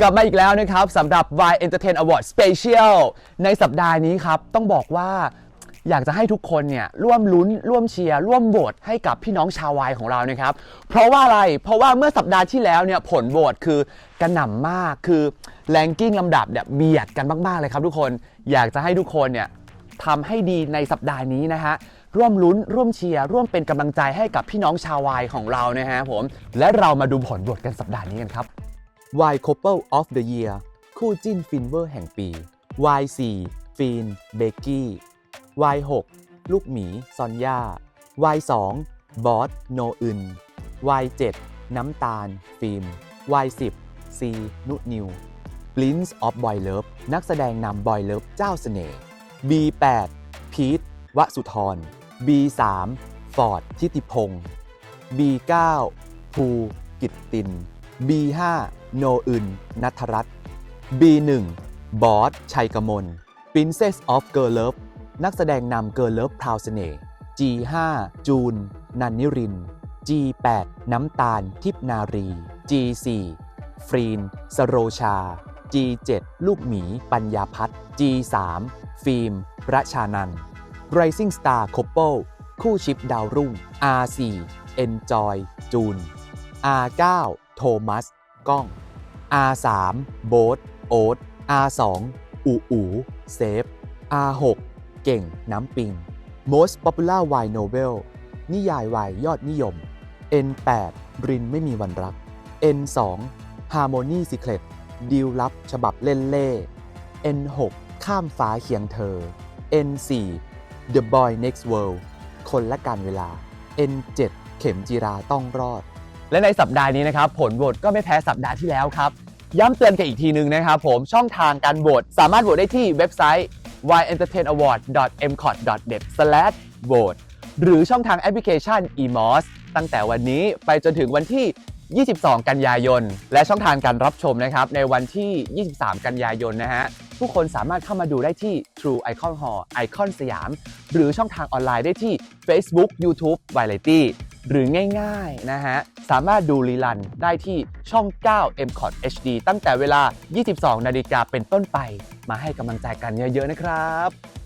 กลับมาอีกแล้วนะครับสำหรับ Y Entertain Award Special ในสัปดาห์นี้ครับ ต้องบอกว่าอยากจะให้ทุกคนเนี่ยร่วมลุ้น ร่วมเชียร์ ร่วมโหวตให้กับพี่น้องชาววายของเรานะครับ เพราะว่าอะไร เพราะว่าเมื่อสัปดาห์ที่แล้วเนี่ยผลโหวตคือกระหน่ำมากคือแรงกิ้งลำดับเนี่ยเบียดกันมาก ๆ เลยครับทุกคนอยากจะให้ทุกคนเนี่ยทำให้ดีในสัปดาห์นี้นะฮะร่วมลุ้น ร่วมเชียร์ ร่วมเป็นกำลังใจให้กับพี่น้องชาววายของเรานะฮะผมและเรามาดูผลโหวตกันสัปดาห์นี้กันครับ Y Couple of the Year คู่จิ้นฟินเวอร์แห่งปี Y4 ฟีน เบกกี้ Y6 ลูกหมี ซอนย่า Y2 บอส โนอึน Y7 น้ำตาล ฟิล์ม Y10 ซีนุนิว Prince of Boy Love นักแสดงนำ Boy Love เจ้าเสน่ห์ B8 พีทวสุธร B3 ฟอร์ดทิติพงศ์ B9 ภูกิตติน B5 โนอึนนัทรัตน์ B1 บอสชัยกมล Princess of Girl Love นักแสดงนำ Girl Love พราวเสน่ห์ G5 จูน นันนิริน G8 น้ำตาล ทิพนารี G4 ฟรีน สโรชา G7 ลูกหมี ปัญญาพัฒน์ G3 ฟิล์มประชานัน Rising Star Couple คู่ชิปดาวรุ่ง R4 Enjoy จูน R9 โทมัส ก้อง R3 โบ๊ทโอ๊ต R2 อูอูเซฟ R6 เก่งน้ำปิง Most Popular Wine Novel นิยายวายยอดนิยม N8 รินไม่มีวันรัก N2 Harmony Secret ดีลลับฉบับเล่นเล่ N6 ข้ามฟ้าเคียงเธอ N4 The Boy Next World คนละการเวลา N7 เข็มจีราต้องรอด และในสัปดาห์นี้นะครับผลโหวตก็ไม่แพ้สัปดาห์ที่แล้วครับ ย้ำเตือนกันอีกทีหนึ่งนะครับผมช่องทางการโหวตสามารถโหวตได้ที่เว็บไซต์ yentertainaward.mcot.deb/vote หรือช่องทางแอปพลิเคชัน eMOS ตั้งแต่วันนี้ไปจนถึงวันที่ 22 กันยายน และช่องทางการรับชมนะครับในวันที่ 23 กันยายนนะฮะผู้คนสามารถเข้ามาดูได้ที่ True Icon Hall ไอคอนสยาม หรือช่องทางออนไลน์ได้ที่ Facebook YouTube Variety หรือง่ายๆนะฮะ สามารถดูรีลันได้ที่ช่อง 9 m c o t HD ตั้งแต่เวลา 22 นาฬิกาเป็นต้นไป มาให้กำลังใจกันเยอะๆนะครับ